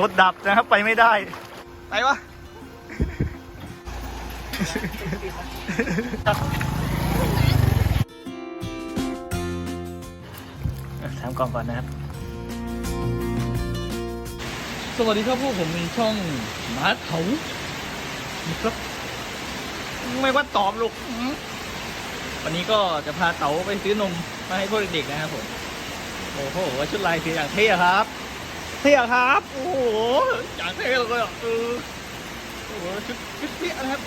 รถดับนะครับไปไม่ได้ ไปวะถามก่อนก่อนนะครับ สวัสดีครับพวกผมมีช่องหมาเถาครับไม่ว่าตอบลูกอื้อวันนี้ก็จะพาเต๋าไปซื้อนมมาให้พวกเด็กๆนะครับผม โอ้โหชุดลายสีอย่างเท่ครับ เท่ครับ โอ้โหอย่างเท่เลยอะเออโอ้โหชุดชุดเท่นะครับ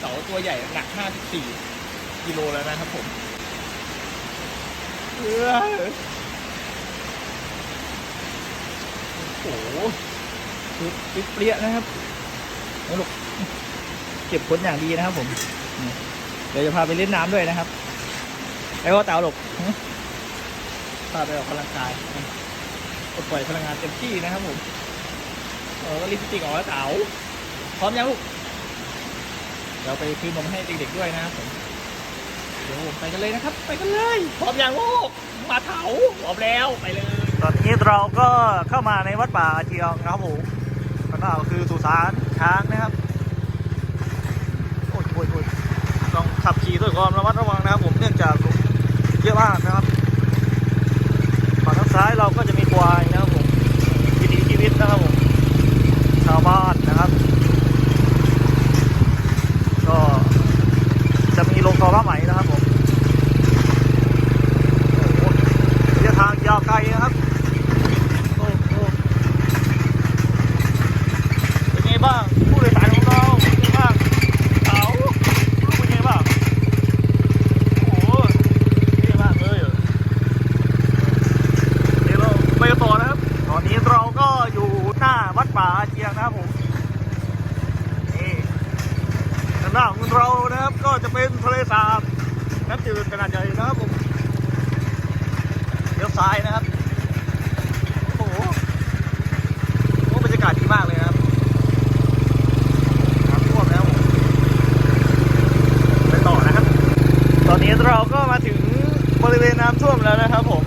เต๋าตัวใหญ่หนัก 54 กิโลแล้วนะครับผมเออโอ้โหชุดชุดเปรี้ยนะครับเอาลูกเก็บขนอย่างดีนะครับผม เดี๋ยวจะพาไปเล่นน้ำด้วยนะครับ แล้วก็เต่าหลบาไปออกกำลังกายปลดปล่อยพลังงานเต็มที่นะครับผมเออก็ลิปสติกออกแล้วเต๋าพร้อมยังลูกเดี๋ยวไปซื้อนมให้เด็กๆด้วยนะครับผมเดี๋ยวผมไปกันเลยนะครับ ไปกันเลยพร้อมยังลูกมาเถาพร้อมแล้วไปเลย ตอนนี้เราก็เข้ามาในวัดป่าเจียงนะครับผมข้างหน้าก็คือสุสานช้างนะครับโอ้ยโอ้ยโอ้ยต้องขับขี่ด้วยความระมัดระวังนะครับผมเนื่องจากเยอะมากนะครับ ซ้ายเราก็จะมีควายนะครับผมวิถีชีวิตนะครับผมชาวบ้านนะครับ ก็จะมีโรงทอผ้าไหมนะครับผมโอ้โหระยะทางยาวไกลนะครับโอ้โหเป็นไงบ้างผู้โดยสารของเราเป็นไงบ้าง เอาลูกเป็นไงบ้างโอ้โหเท่มากเลยอะเดี๋ยวเราไปกันต่อนะครับ ตอนนี้เราก็อยู่หน้าวัดป่าอาเจียงนะครับผม นี่ด้านหน้าของ เรานะครับ ก็จะเป็นทะเลสาบน้ำจืดขนาดใหญ่นะครับผมเลี้ยวซ้ายนะครับโอ้โหโอ้บรรยากาศดีมากเลยนะครับน้ำท่วมแล้วไปต่อนะครับ ตอนนี้เราก็มาถึงบริเวณน้ำท่วมแล้วนะครับผม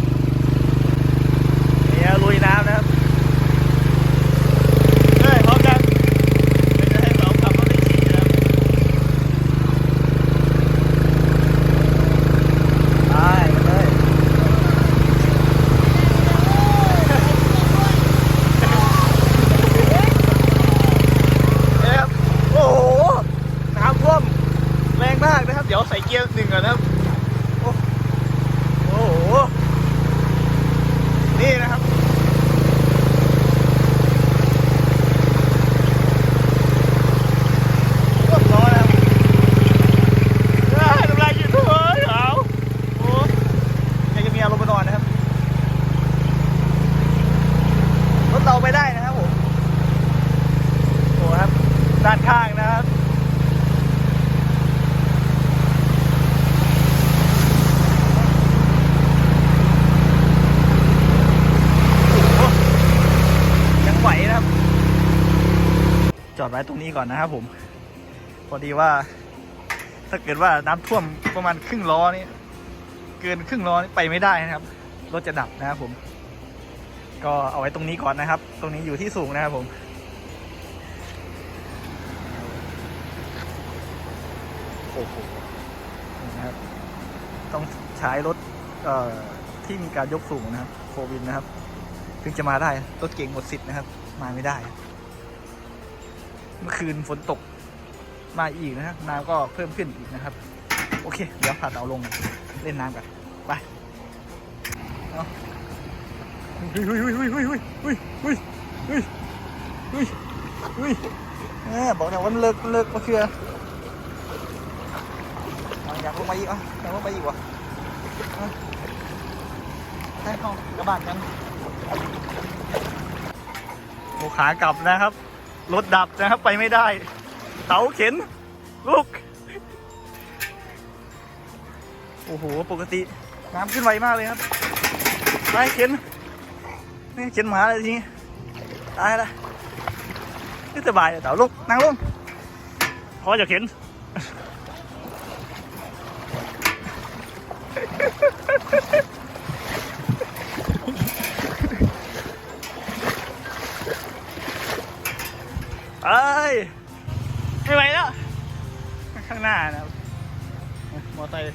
เนี่ยลุยน้ำนะครับเฮ้ยพร้อมกันไม่จะให้เราขับรถได้ขี่นะครับไปกันเลยเนี่ยครับโอ้โห น้ำท่วม แรงมากนะครับ เดี๋ยวใส่เกียร์หนึ่งก่อนนะครับ โอ้โอ้โห นี่นะครับ ท่วมล้อนะครับเอ้ยน้ำลายยืดเฮ้ยเอาโอ้ยังจะมีอารมณ์ไปนอนนะครับ รถเราไปได้นะครับผม โอ้ครับ ด้านข้างนะครับ ยังไหวนะครับ จอดไว้ตรงนี้ ก่อนนะครับผม พอดีว่า ถ้าเกิดว่าน้ำท่วมประมาณครึ่งล้อนี่เกินครึ่งล้อนี่ไปไม่ได้นะครับ รถจะดับนะครับผม ก็เอาไว้ตรงนี้ก่อนนะครับ ตรงนี้อยู่ที่สูงนะครับผมโอ้โหนะครับ ต้องใช้รถเอ่อที่มีการยกสูงนะครับโฟวินนะครับ ถึงจะมาได้รถเก่งหมดสิทธิ์นะครับ มาไม่ได้ เมื่อคืนฝนตกมาอีกนะครับน้ำก็เพิ่มขึ้นอีกนะครับ โอเค เดี๋ยวพาเตาลงเล่นน้ำกันไปเอาเฮ้ยเฮ้ยเฮ้ยเฮ้ยเฮ้ยเฮ้ยเฮ้ยเฮ้ยเฮ้ยเฮ้ยเฮ้ยเออบอกแล้วว่ามันเลิกเลิกมาเคือเออยากลงมาอีกอะอยากลงไปอีกวะให้ห้องกระบาดกันโอ้ขากลับนะครับ รถดับนะครับไปไม่ได้เตาเข็น ลูก โอ้โห ปกติ น้ำขึ้นไวมากเลยครับ ไปเข็นนี่เข็นหมาเลยทีนี้ตายละนี่สบายเลยเต๋าลูกนั่งลงพอจะเข็น เอ้ยไม่ไหวแล้ว ข้างหน้านะครับมอไซค์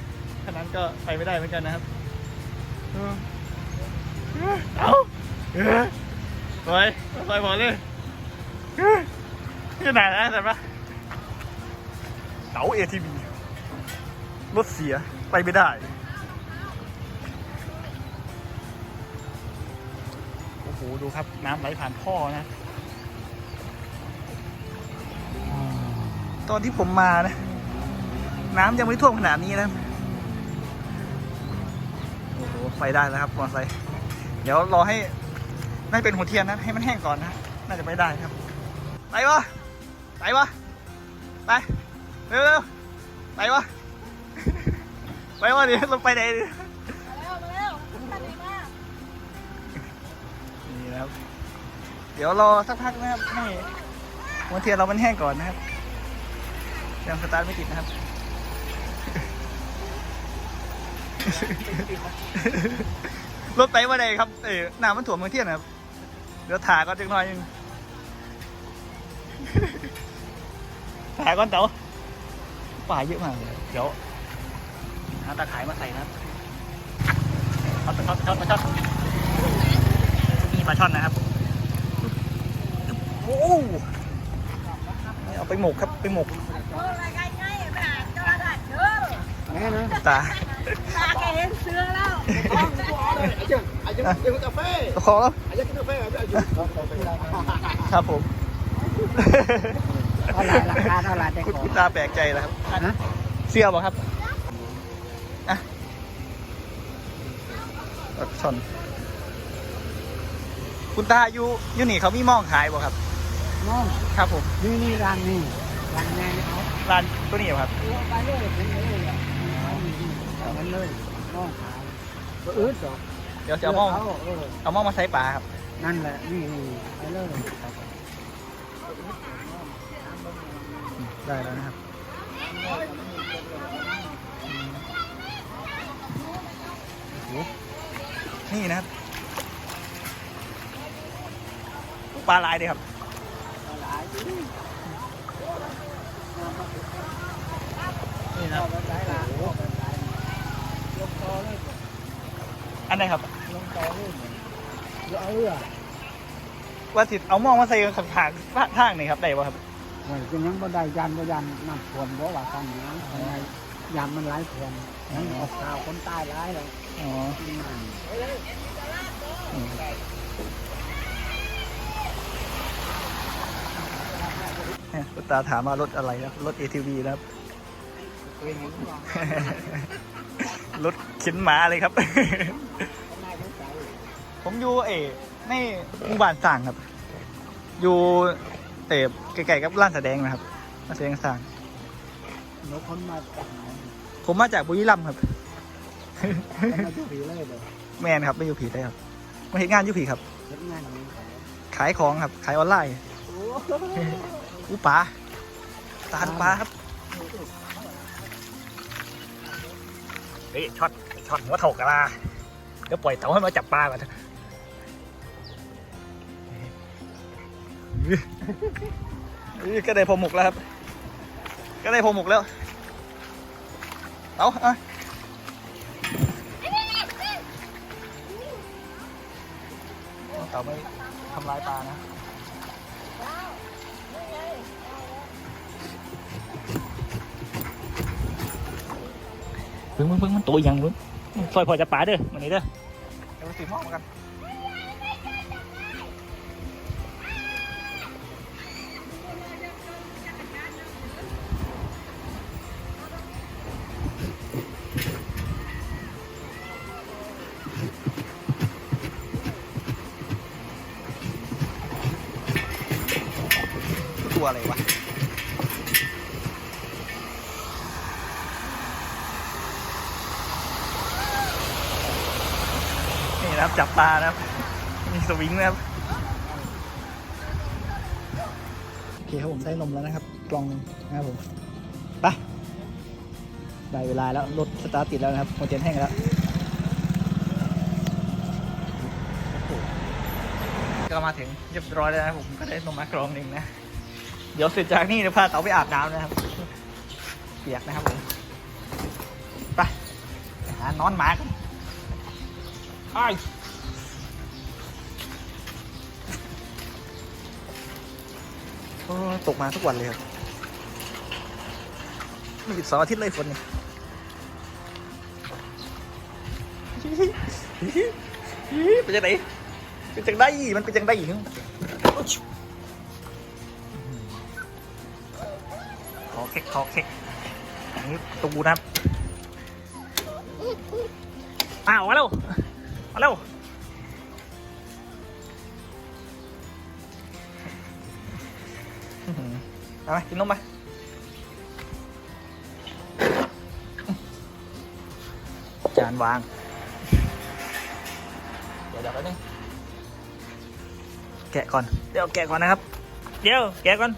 คันนั้นก็ไปไม่ได้เหมือนกันนะครับเออเอาเออไปไปพอเลยเออที่ไหนนะแต่ปะเต๋าเอทีบีรถเสียไปไม่ได้โอ้โหดูครับน้ำไหลผ่านท่อนะ ตอนที่ผมมานะ น้ำยังไม่ท่วมขนาดนี้นะโอ้โหไปได้แล้วครับมอเตอร์ไซค์เดี๋ยวรอให้ไม่เป็นหัวเทียนนะ ให้มันแห้งก่อนนะ น่าจะไปได้ครับ ไปวะไปวะไปเร็วเร็วไปวะไปวะเดี๋ยวเราไปไหนดิมาแล้วมาแล้วตัดดีมากนี่นะครับ เดี๋ยวรอสักพักนะครับให้หัวเทียนเรามันแห้งก่อนนะครับ ยังสตาร์ทไม่ติดนะครับรถไปมาได้ครับเอ้ยน้ำมันถ่วมเมืองเทียนนะครับ เดี๋ยวถ่าก็จังหน่อยหนึงถ่าก่อนเต๋อป่าเยอะมากเลยเดี๋ยวหาตาข่ายมาใส่นะครับช็อตช็อตช็อตช็อตนี่ปลาช่อนนะครับ โอ้โห เอาไปหมกครับไปหมกเอออะไรง่ายๆไปหาเจ้าละเด้อแม่นะตาตาแกเห็นเสือแล้วไอ้เจ้าไอ้เจ้ากินกาแฟขอแล้วไอ้เจ้ากินกาแฟไอ้เจ้าครับผมเท่าไหร่ราคาเท่าไหร่แต่คุณขอคุณตาแปลกใจแล้วครับฮะเสื้อบ่ครับอะปลาช่อนคุณตาอยู่อยู่นี่เขามีหมองขายบ่ครับ น้องครับผมนี่นี่ร้านนี่ร้านแม่เขาร้านตัวนี้เหรอครับไปเลยเป็นเลยอะมันเลยน้องขายอืดหรอเดี๋ยวจะเอาหมองเออเอาหมองมาใส่ปลาครับ นั่นแหละนี่ไปเลยได้แล้วนะครับนี่นะครับปลาลายดีครับ นี่นะครับลงต่อเลยอันไหนครับลงต่อเลยเออว่าสิเอาหมองมาใส่ขังทางทางนี่ครับได้ป่ะครับโอ้ยเป็นยังบ่ได้ยันบ่ยันน้ำท่วมบ่ว่ากันนะทำไมยันมันไหลท่วมนั่นออกข่าวคนใต้ร้ายเลยอ๋อนั่นเนี่ยคุณ ตาถามว่ารถอะไรครับรถ ATV นะครับเคยเห็นว่ารถเข็นหมาเลยครับเขาไม่เข้าใจผมอยู่เอ๋ในหมู่บ้านสร้างครับ อยู่เอ๋ไกลๆกับร้านแสดงนะครับร้านแสดงสร้างหนูคนมาจากไหนผมมาจากบุรีรัมย์ครับจะมาดูผีเลยเลยแมนครับไม่อยู่ผีได้ครับมาเห็นงานอยู่ผีครับเฮ็ดงานนี้เขาขายของครับ ขายออนไลน์โอ้อู้ปลาตาลปลาครับเฮ้ยช็อตช็อตหัวเถกกะลาเดี๋ยวปล่อยเต่าให้มาจับปลาก่อนอื้อก็ได้พอหมกแล้วครับ ก็ได้พอหมกแล้ว เอาอะเต่าไม่ทำลายปลานะ เพิ่งเพิ่งเพิ่งมันตัวยังเพิ่งซอยพอจะปลาเด้อวันนี้เด้อเดี๋ยวไปสีหม้อมากันตัวอะไรวะ นี่นะครับ จับปลานะครับ มีสวิงนะครับ โอเคครับผมได้นมแล้วนะครับ กล่องหนึงนะครับผมไปได้เวลาแล้วรถสตาร์ทติดแล้วนะครับหัวเทียนแห้งแล้วโอ้โหก็มาถึงเรียบร้อยแล้วนะครับผมก็ได้นมมากล่องหนึ่งนะ เดี๋ยวเสร็จจากนี่เดี๋ยวพาเต๋าไปอาบน้ำนะครับ เปียกนะครับผม ไปไปหานอนหมากัน ไอ้โอ้ตกมาทุกวันเลยครับไม่หยุดเสาร์อาทิตย์เลยฝนเนี่ยเป็นจังไดเป็นจังได้มันเป็นจังได้อีกขอเค้กขอเค้กอันนี้ตูนะครับอ้าวมาเร็ว มาเร็วอื้อหือเอาไปกินนมไปจานวาง เดี๋ยวเดี๋ยวแป๊บนึงแกะก่อน เดี๋ยวแกะก่อนนะครับ เดี๋ยว แกะก่อน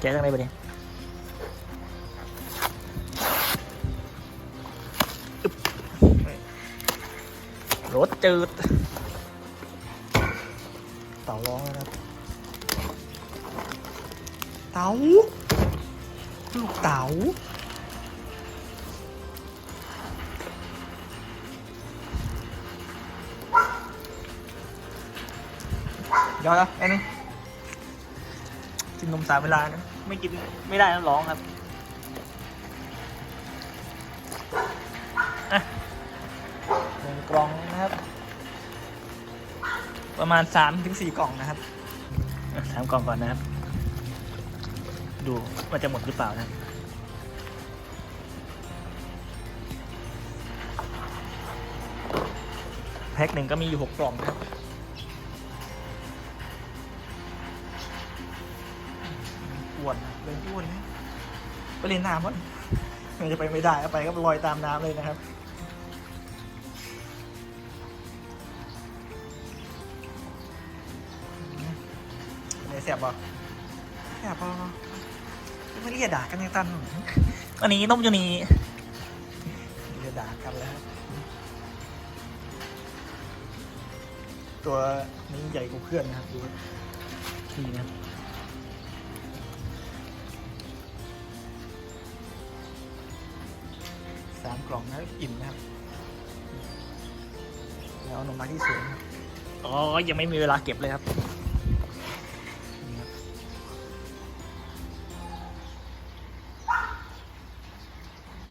แกะจังไรบ้เนี่ย รสจืด เต่าร้องแล้วนะครับ เต่าลูกเต่าเดี๋ยวนะไอ้นี่กินนมสามเวลานะ ไม่กินไม่ได้นะร้องครับอะหนึ่ง กล่องนะครับ ประมาณสามถึงสี่กล่องนะครับสามกล่องก่อนนะครับ ดูว่าจะหมดหรือเปล่านะแพ็คหนึ่งก็มีอยู่หกกล่องนะครับอ้วนเป็นอ้วนนะไปเล่นน้ำมั้งมันจะไปไม่ได้ไปก็ลอยตามน้ำเลยนะครับ สียบบ่เสียบบ่ไม่เรียด่ากันยังตันอันนี้นมอยู่นี่เรียด่ากันแล้ว ตัวนี้ใหญ่กว่าเพื่อนนะครับดูนี่นะสามกล่องนะอิ่มนะครับแล้วนมมาที่สวนอ๋อ ยังไม่มีเวลาเก็บเลยครับ